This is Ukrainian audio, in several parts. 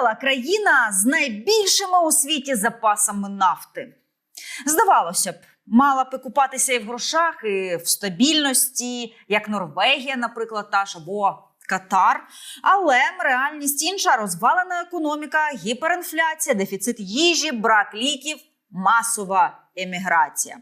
Венесуела країна з найбільшими у світі запасами нафти. Здавалося б, мала б купатися і в грошах, і в стабільності, як Норвегія, наприклад, та ж або Катар. Але реальність інша розвалена економіка, гіперінфляція, дефіцит їжі, брак ліків, масова еміграція.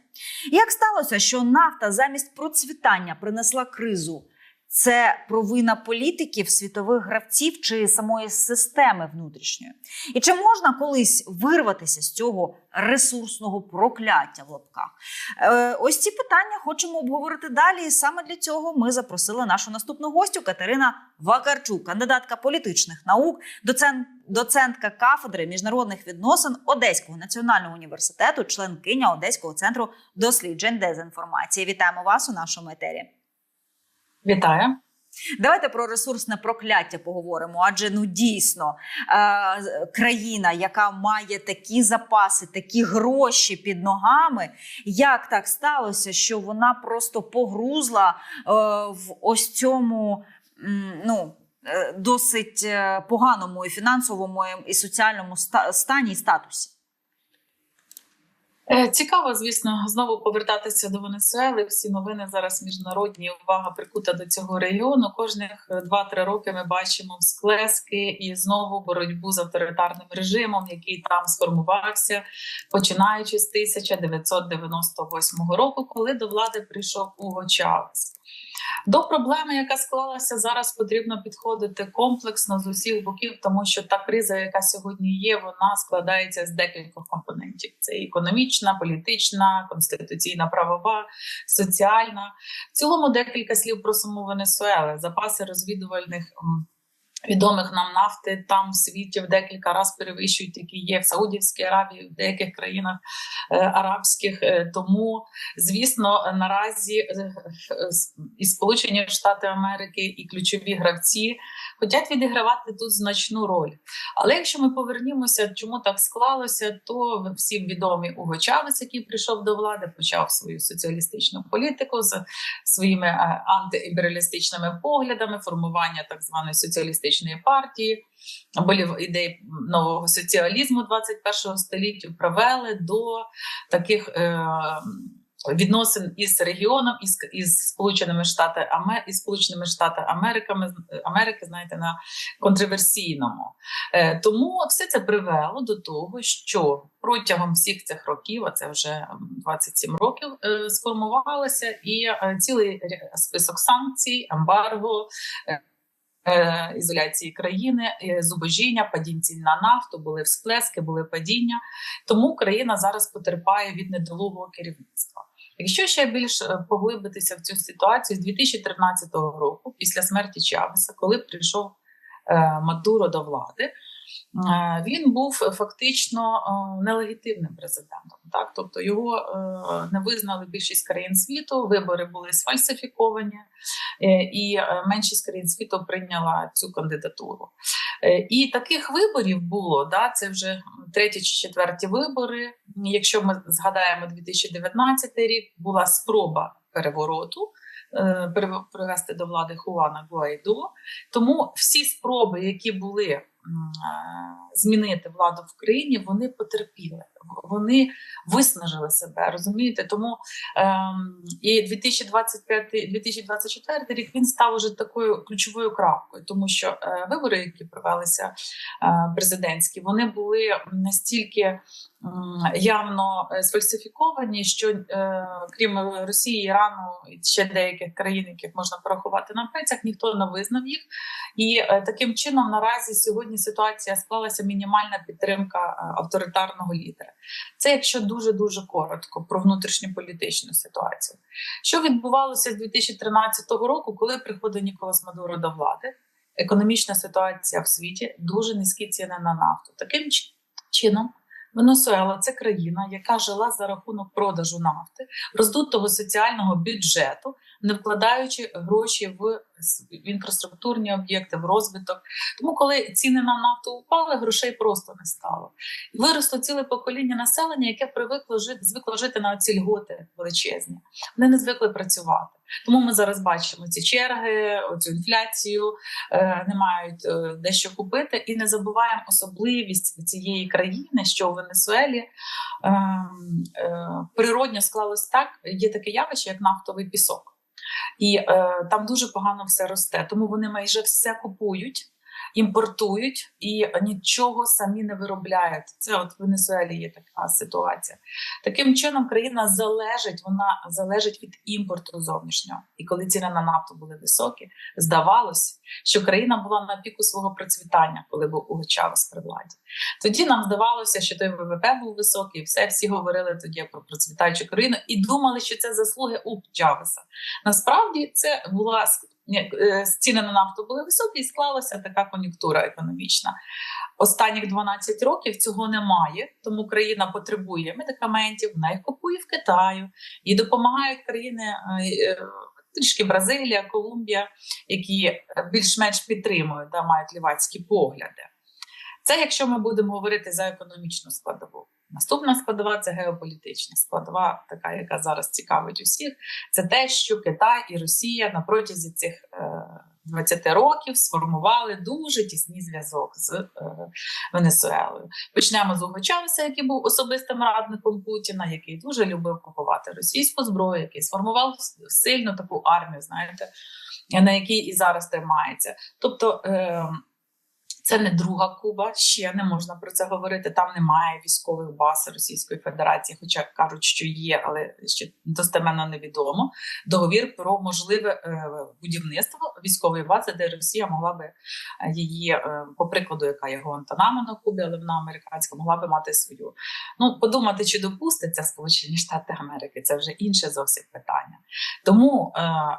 Як сталося, що нафта замість процвітання принесла кризу? Це провина політиків, світових гравців чи самої системи внутрішньої? І чи можна колись вирватися з цього ресурсного прокляття в лапках? Е, ось ці питання хочемо обговорити далі. І саме для цього ми запросили нашу наступну гостю Катерина Вакарчук, кандидатка політичних наук, доцент, доцентка кафедри міжнародних відносин Одеського національного університету, членкиня Одеського центру досліджень дезінформації. Вітаємо вас у нашому етері. Вітаю. Давайте про ресурсне прокляття поговоримо. Адже ну дійсно е, країна, яка має такі запаси, такі гроші під ногами, як так сталося, що вона просто погрузла е, в ось цьому м, ну, е, досить е, поганому і фінансовому і соціальному ста- стані і статусі? Е, Цікаво, звісно, знову повертатися до Венесуели. Всі новини зараз міжнародні. Увага прикута до цього регіону. Кожних е, 2-3 роки ми бачимо всплески і знову боротьбу з авторитарним режимом, який там сформувався, починаючи з 1998 року, коли до влади прийшов Уго Чавес. До проблеми, яка склалася зараз, потрібно підходити комплексно з усіх боків, тому що та криза, яка сьогодні є, вона складається з декількох компонентів: це економічна, політична, конституційна, правова, соціальна. В цілому декілька слів про саму Венесуелу. Запаси розвідувальних. Відомих нам нафти там в світі в декілька разів перевищують, які є в Саудівській Аравії, в деяких країнах е, арабських. Е, тому, звісно, наразі е, е, і Сполучені Штати Америки, і ключові гравці хочуть відігравати тут значну роль. Але якщо ми повернімося, чому так склалося, то всім відомий Уго Чавес, який прийшов до влади, почав свою соціалістичну політику з своїми е, антиімперіалістичними поглядами, формування так званої соціалістичної партії. Болів ідеї нового соціалізму 21 століття привели до таких е, відносин із регіоном, із, із Сполученими Штатами Аме- із Сполученими Штатами Америками Америки, знаєте, на контроверсійному. Е, тому все це привело до того, що протягом всіх цих років, а це вже м, 27 років, е, сформувалося і е, цілий список санкцій, ембарго. е, е, Ізоляції країни, е, зубожіння, падінь цін на нафту, були всплески, були падіння. Тому країна зараз потерпає від недолугого керівництва. Якщо ще більш е, поглибитися в цю ситуацію, з 2013 року, після смерті Чавеса, коли прийшов е, Мадуро до влади, е, він був фактично нелегітимним президентом. Так, тобто його не визнали більшість країн світу, вибори були сфальсифіковані, і меншість країн світу прийняла цю кандидатуру. І таких виборів було да, це вже треті чи четверті вибори. Якщо ми згадаємо 2019 рік, була спроба перевороту. е, Привести до влади Хуана Гуайдо. Тому всі спроби, які були змінити владу в країні, вони потерпіли, вони виснажили себе. Розумієте? Тому ем, і 2025 2024 рік він став уже такою ключовою крапкою, тому що е, вибори, які провелися е, президентські, вони були настільки явно е, сфальсифіковані, що е, крім Росії, Ірану і ще деяких країн, яких можна порахувати на пальцях, ніхто не визнав їх. І е, таким чином наразі сьогодні ситуація склалася мінімальна підтримка е, авторитарного лідера. Це якщо дуже дуже коротко про внутрішньополітичну ситуацію. Що відбувалося з 2013 року, коли приходив Ніколас Мадуро до влади? Економічна ситуація в світі дуже низькі ціни на нафту. Таким чи- чином, Венесуела це країна, яка жила за рахунок продажу нафти, роздутого соціального бюджету, не вкладаючи гроші в в інфраструктурні об'єкти, в розвиток. Тому, коли ціни на нафту упали, грошей просто не стало. Виросло ціле покоління населення, яке привикло жити, звикло жити на оці льготи величезні. Вони не звикли працювати. Тому ми зараз бачимо ці черги, оцю інфляцію, е, не мають е, дещо купити, і не забуваємо особливість цієї країни, що у Венесуелі е, е, природньо склалось так. Є таке явище, як нафтовий пісок. І е, там дуже погано все росте, тому вони майже все купують, імпортують і нічого самі не виробляють. Це от в Венесуелі є така ситуація. Таким чином, країна залежить, вона залежить від імпорту зовнішнього. І коли ціни на нафту були високі, здавалось, що країна була на піку свого процвітання, коли був у Чавес при владі. Тоді нам здавалося, що той ВВП був високий, все всі говорили тоді про процвітаючу країну і думали, що це заслуги у Чавеса. Насправді це була ціни на нафту були високі, і склалася така кон'юнктура економічна. Останніх 12 років цього немає, тому країна потребує медикаментів, вона їх купує в Китаю і допомагають країни. е, е, Трішки Бразилія, Колумбія, які більш-менш підтримують, да, мають лівацькі погляди. Це якщо ми будемо говорити за економічну складову. Наступна складова це геополітична складова, така, яка зараз цікавить усіх. Це те, що Китай і Росія на протязі цих е, 20 років сформували дуже тісний зв'язок з е, Венесуелою. Почнемо з Уго Чавеса, який був особистим радником Путіна, який дуже любив купувати російську зброю, який сформував сильну таку армію, знаєте, на якій і зараз тримається. Тобто. Це не друга Куба, ще не можна про це говорити. Там немає військових баз Російської Федерації, хоча кажуть, що є, але ще достеменно невідомо. Договір про можливе е, будівництво військової бази, де Росія могла би е, її, е, по прикладу, яка є Гуантанамо на Кубі, але вона американська, могла би мати свою. Ну, подумати, чи допуститься Сполучені Штати Америки, це вже інше зовсім питання. Тому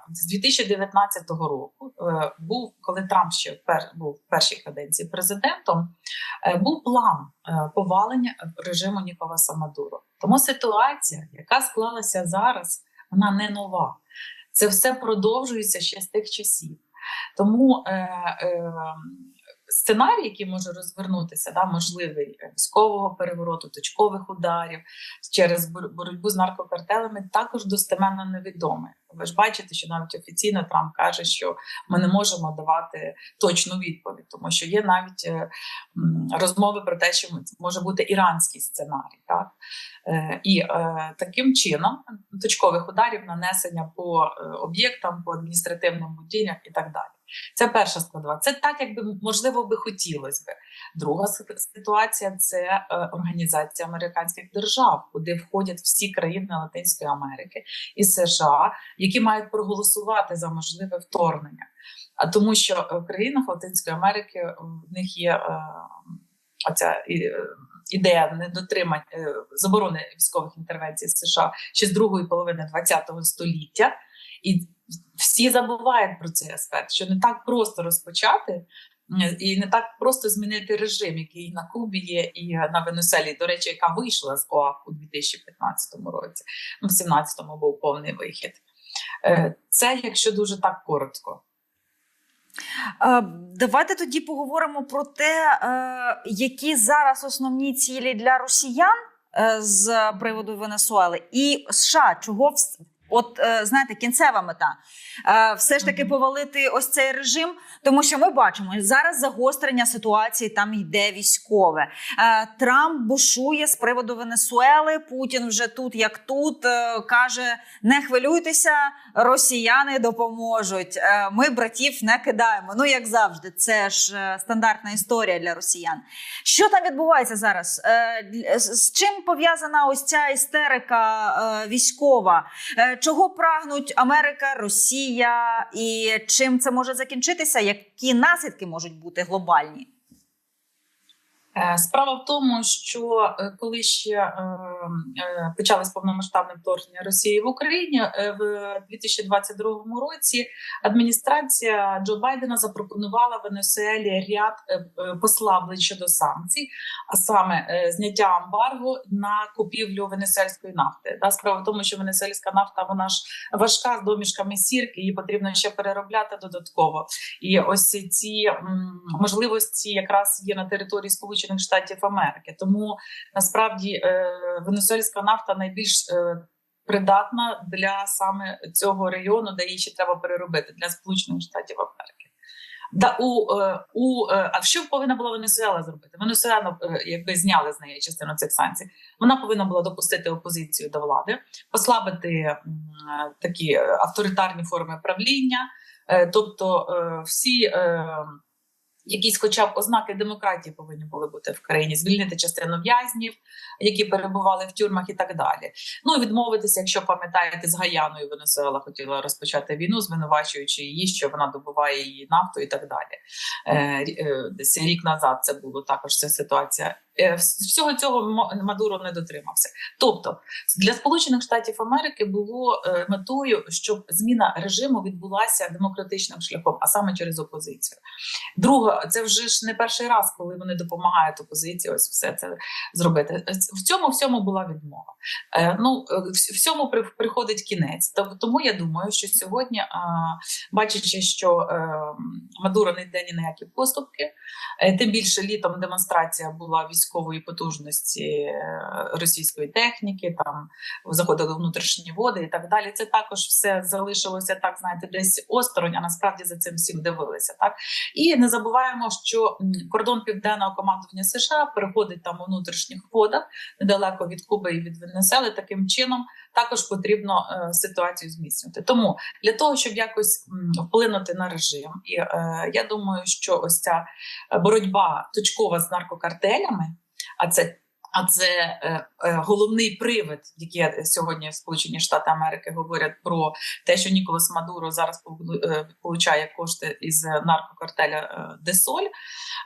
з 2019 року був, коли Трамп ще пер, був в першій каденції президентом, е, був план е, повалення режиму Ніколаса Мадуро. Тому ситуація, яка склалася зараз, вона не нова. Це все продовжується ще з тих часів. Тому е, е, сценарій, який може розвернутися, да, можливий військового перевороту, точкових ударів через бор- боротьбу з наркокартелами, також достеменно невідомий. Ви ж бачите, що навіть офіційно Трамп каже, що ми не можемо давати точну відповідь, тому що є навіть е, розмови про те, що може бути іранський сценарій, так Е, і е, таким чином точкових ударів, нанесення по об'єктам, по адміністративним будівлям і так далі. Це перша складова. Це так, як би можливо би хотілося би. Друга ситуація це е, організація американських держав, куди входять всі країни Латинської Америки і США, які мають проголосувати за можливе вторгнення. А тому, що е, в країнах Латинської Америки е, в них є е, ідея недотримання заборони військових інтервенцій США ще з другої половини ХХ століття, і всі забувають про цей аспект, що не так просто розпочати. І не так просто змінити режим, який на Кубі є, і на Венесуелі, до речі, яка вийшла з ОАК у 2015 році. В 2017 був повний вихід. Е, Це якщо дуже так коротко. Е, Давайте тоді поговоримо про те, е, які зараз основні цілі для росіян з приводу Венесуели і США. Чого от е, знаєте, кінцева мета Е, все ж таки повалити ось цей режим, тому що ми бачимо зараз загострення ситуації там йде військове. Е, Трамп бушує з приводу Венесуели. Путін вже тут, як тут, каже: не хвилюйтеся, росіяни допоможуть. Ми братів не кидаємо. Ну як завжди, це ж стандартна історія для росіян. Що там відбувається зараз? З- чим пов'язана ось ця істерика військова? Чого прагнуть Америка, Росія, і чим це може закінчитися? Які наслідки можуть бути глобальні? Е, Справа в тому, що е, коли ще е, почалось повномасштабне вторгнення Росії в Україні в 2022 році, адміністрація Джо Байдена запропонувала Венесуелі ряд послаблень щодо санкцій, а саме зняття амбарго на купівлю венесуельської нафти. Справа в тому, що венесуельська нафта вона ж важка з домішками сірки, її потрібно ще переробляти додатково. І ось ці можливості якраз є на території Сполучених Штатів Америки. Тому насправді е, венесуельська нафта найбільш е, придатна для саме цього регіону, де її ще треба переробити для Сполучених Штатів Америки. Да, у, е, у, а що повинна була Венесуела зробити? Венесуела, якби зняли з неї частину цих санкцій, вона повинна була допустити опозицію до влади, послабити такі авторитарні форми правління, тобто всі. Якісь, хоча б ознаки демократії повинні були бути в країні, звільнити частину в'язнів, які перебували в тюрмах, і так далі. Ну і відмовитися, якщо пам'ятаєте, з Гаяною Венесуела хотіла розпочати війну, звинувачуючи її, що вона добуває її нафту і так далі. Е, е, Десь рік назад це було також ця ситуація. Е, вс- Всього цього Мадуро не дотримався. Тобто для Сполучених Штатів Америки було е, метою, щоб зміна режиму відбулася демократичним шляхом, а саме через опозицію. Друге, це вже ж не перший раз, коли вони допомагають опозиції. Ось все це зробити. В цьому всьому була відмова. Е, ну е, всьому приходить кінець. Тому я думаю, що сьогодні, бачачи, що е, Мадуро не йде ні на які поступки, е, тим більше літом демонстрація була військової потужності е, російської техніки, там заходили внутрішні води і так далі. Це також все залишилося так, знаєте, десь осторонь, а насправді за цим всім дивилися. Так і не забуваємо, що кордон південного командування США переходить там у внутрішніх водах недалеко від Куби і від Венесели. Таким чином також потрібно е, ситуацію зміцнювати. Тому для того, щоб якось вплинути на режим, і е, я думаю, що ось ця боротьба точкова з наркокартелями, а це. А це е, е, головний привид, який сьогодні Сполучені Штати Америки говорять про те, що Ніколас Мадуро зараз е, получає кошти із наркокартеля е, Десоль,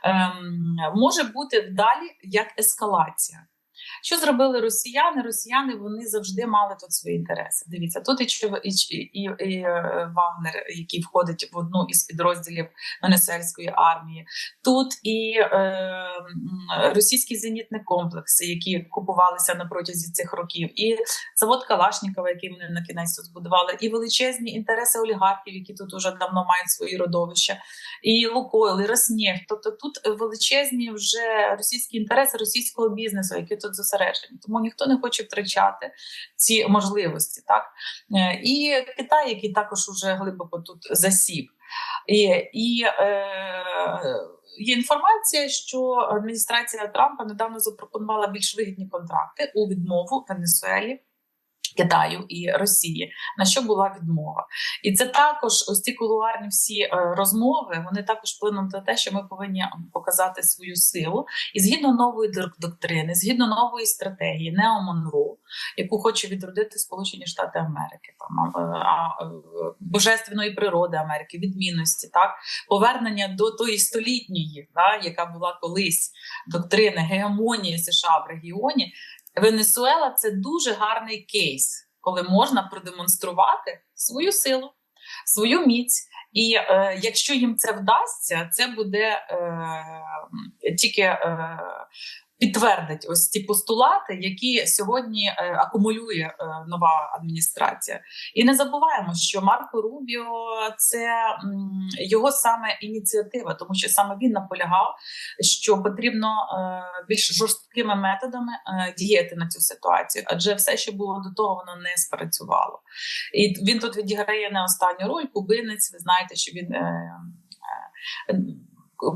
ем, може бути далі як ескалація. Що зробили росіяни? Росіяни вони завжди мали тут свої інтереси. Дивіться, тут і, і, і, і, е, Вагнер, який входить в одну із підрозділів Венесуельської армії, тут і е, російські зенітні комплекси, які купувалися на протязі цих років, і завод Калашнікова, який вони на кінець тут збудували, і величезні інтереси олігархів, які тут уже давно мають свої родовища, і Лукойл, і Роснефть. Тобто тут величезні вже російські інтереси російського бізнесу, які тут зосереджені. Тому ніхто не хоче втрачати ці можливості. Так Е, і Китай, який також уже глибоко тут засів. І, і е, є інформація, що адміністрація Трампа недавно запропонувала більш вигідні контракти у відмову Венесуелі. Китаю і Росії, на що була відмова, і це також ось ці кулуарні всі е, розмови. Вони також вплинуть на те, що ми повинні показати свою силу, і згідно нової док- доктрини, згідно нової стратегії Нео Монро, яку хоче відродити Сполучені Штати Америки, там а, божественної природи Америки, відмінності, так повернення до тої столітньої, да, яка була колись доктрини гегемонії США в регіоні. Венесуела це дуже гарний кейс, коли можна продемонструвати свою силу, свою міць. І е, якщо їм це вдасться, це буде е, тільки е, підтвердить ось ці постулати, які сьогодні е, акумулює е, нова адміністрація. І не забуваємо, що Марко Рубіо це його саме ініціатива, тому що саме він наполягав, що потрібно е, більш жорсткими методами діяти на цю ситуацію, адже все, що було до того, воно не спрацювало. І він тут відіграє не останню роль. Кубинець, ви знаєте, що він.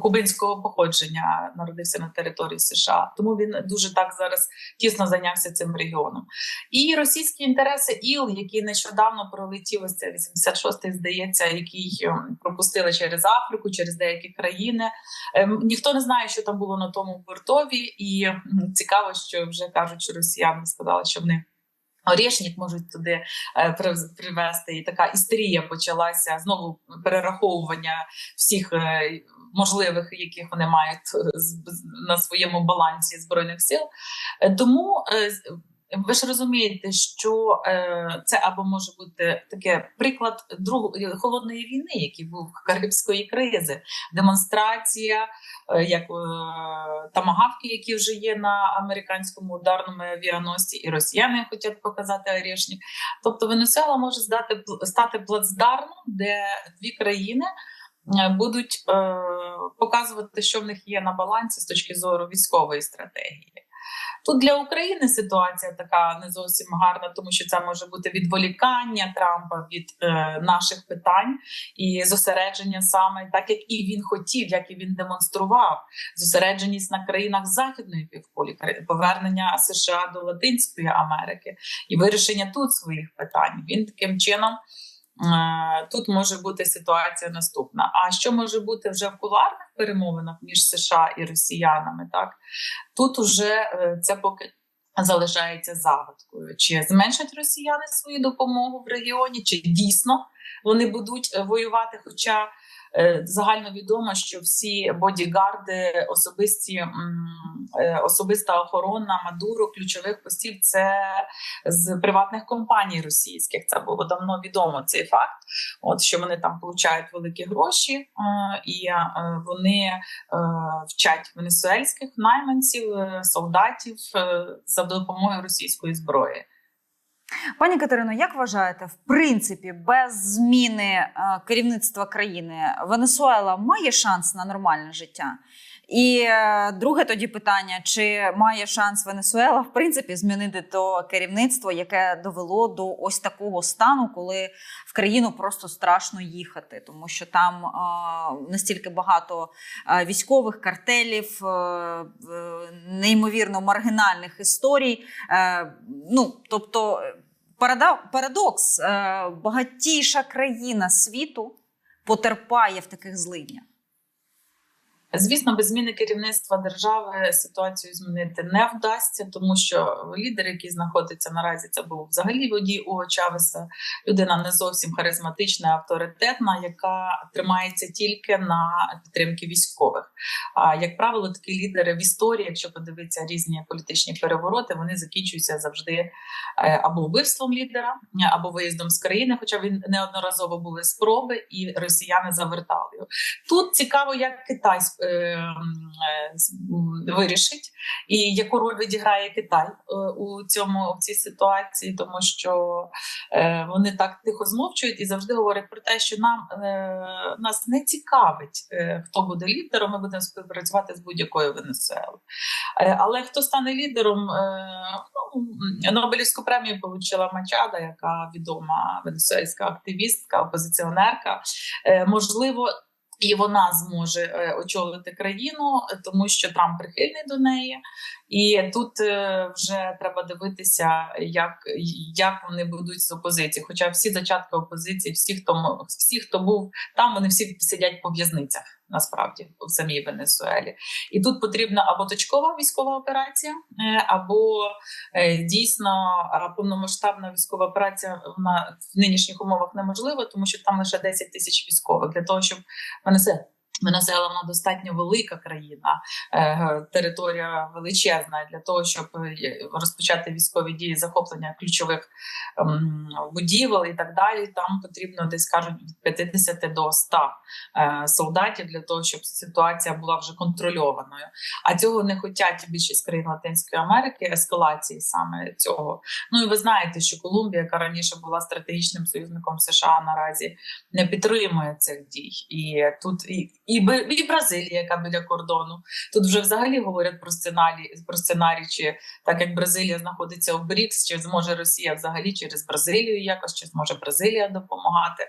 Кубинського походження народився на території США, тому він дуже так зараз тісно зайнявся цим регіоном. І російські інтереси ІЛ, який нещодавно пролетів ось це 86-й, здається, який ем, пропустили через Африку, через деякі країни. Ем, Ніхто не знає, що там було на тому бортові, і цікаво, що вже кажуть, що росіяни сказали, що вони. Орішник можуть туди е, привезти, і така істерія почалася знову перераховування всіх е, можливих, яких вони мають е, на своєму балансі збройних сил. Е, Тому е, ви ж розумієте, що це або може бути таке приклад другої холодної війни, який був Карибської кризи, демонстрація, як тамагавки, які вже є на американському ударному авіаносці, і росіяни хочуть показати Орешник. Тобто Венесуела може здати стати плацдармом, де дві країни. Е, Будуть е, показувати, що в них є на балансі з точки зору військової стратегії. Тут для України ситуація така не зовсім гарна, тому що це може бути відволікання Трампа від е, наших питань і зосередження саме так, як і він хотів, як і він демонстрував зосередженість на країнах західної півкулі, повернення США до Латинської Америки і вирішення тут своїх питань. Він таким чином. Е, Тут може бути ситуація наступна. А що може бути вже в куларних перемовинах між США і росіянами? Так тут уже е, це поки залишається загадкою. Чи зменшать росіяни свою допомогу в регіоні, чи дійсно вони будуть е, воювати? Хоча е, загально відомо, що всі бодігарди, особисті е, особиста охорона Мадуро, ключових постів це з приватних компаній російських. Це було давно відомо цей факт. От що вони там получають великі гроші, е, і вони вчать венесуельських найманців, солдатів за допомогою російської зброї. Пані Катерино, як вважаєте, в принципі, без зміни е, керівництва країни Венесуела має шанс на нормальне життя? І е, друге тоді питання: чи має шанс Венесуела в принципі змінити то керівництво, яке довело до ось такого стану, коли в країну просто страшно їхати, тому що там е, настільки багато е, військових картелів, неймовірно маргінальних історій. Ну тобто. Парадокс, багатіша країна світу потерпає в таких злиднях. Звісно, без зміни керівництва держави ситуацію змінити не вдасться, тому що лідер, який знаходиться наразі, це був взагалі водій Уго Чавеса, людина не зовсім харизматична, авторитетна, яка тримається тільки на підтримки військових. А як правило, такі лідери в історії, якщо подивитися різні політичні перевороти, вони закінчуються завжди е, або вбивством лідера, або виїздом з країни. Хоча він неодноразово були спроби, і росіяни завертали його. Тут цікаво, як Китай вирішить, і яку роль відіграє Китай е, у цьому в цій ситуації, тому що е, вони так тихо змовчують і завжди говорять про те, що нам е, нас не цікавить, е, хто буде лідером. Ми будемо співпрацювати з будь-якою Венесуелою. Е, але хто стане лідером? Е, ну, Нобелівську премію отримала Мачада, яка відома венесуельська активістка, опозиціонерка. Е, можливо. І вона зможе е, очолити країну, е, тому що Трамп прихильний до неї, і тут е, вже треба дивитися, як, як вони будуть з опозиції. Хоча всі зачатки опозиції, всі, хто всі, хто був там, вони всі сидять по в'язницях. Насправді в самій Венесуелі, і тут потрібна або точкова військова операція, е, або е, дійсно повномасштабна військова операція вона в нинішніх умовах неможлива, тому що там лише 10 тисяч військових для того, щоб Венесе- Венесуела достатньо велика країна, е, територія величезна для того, щоб е, розпочати військові дії захоплення ключових ем, будівель і так далі. Там потрібно десь кажуть від 50 до 100 е, солдатів для того, щоб ситуація була вже контрольованою. А цього не хочуть більшість країн Латинської Америки, ескалації саме цього. Ну і ви знаєте, що Колумбія, яка раніше була стратегічним союзником США, наразі не підтримує цих дій. І тут і, і, і Бразилія, яка біля кордону. Тут вже взагалі говорять про сценарій, про сценарій, чи так як Бразилія знаходиться в БРІКС, чи зможе Росія взагалі через Бразилію якось, чи зможе Бразилія допомагати.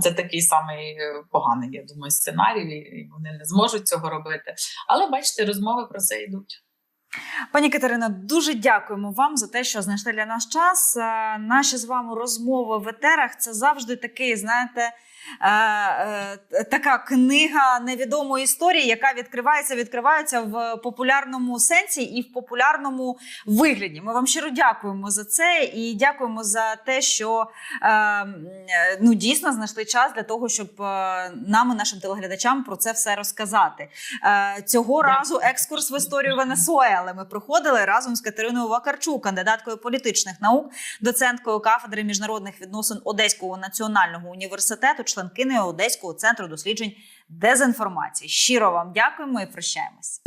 Це такий самий е, поганий, я думаю, сценарій. і Вони не зможуть цього робити. Але бачите, розмови про це йдуть. Пані Катерино, дуже дякуємо вам за те, що знайшли для нас час. Е, Наші з вами розмови в етерах це завжди такий, знаєте. е, е, Така книга невідомої історії, яка відкривається, відкривається в популярному сенсі і в популярному вигляді. Ми вам щиро дякуємо за це і дякуємо за те, що ну дійсно знайшли час для того, щоб нам і нашим телеглядачам про це все розказати. Цього Дякую. разу екскурс в історію Венесуели. Ми проходили разом з Катериною Вакарчук, кандидаткою політичних наук, доценткою кафедри міжнародних відносин Одеського національного університету, членкиною Одеського центру досліджень дезінформації. Щиро вам дякуємо і прощаємось.